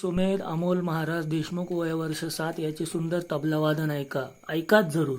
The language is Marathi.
सुमेध अमोल महाराज देशमुख वय वर्ष सात याचे सुंदर तबलावादन ऐका. ऐकाच जरूर.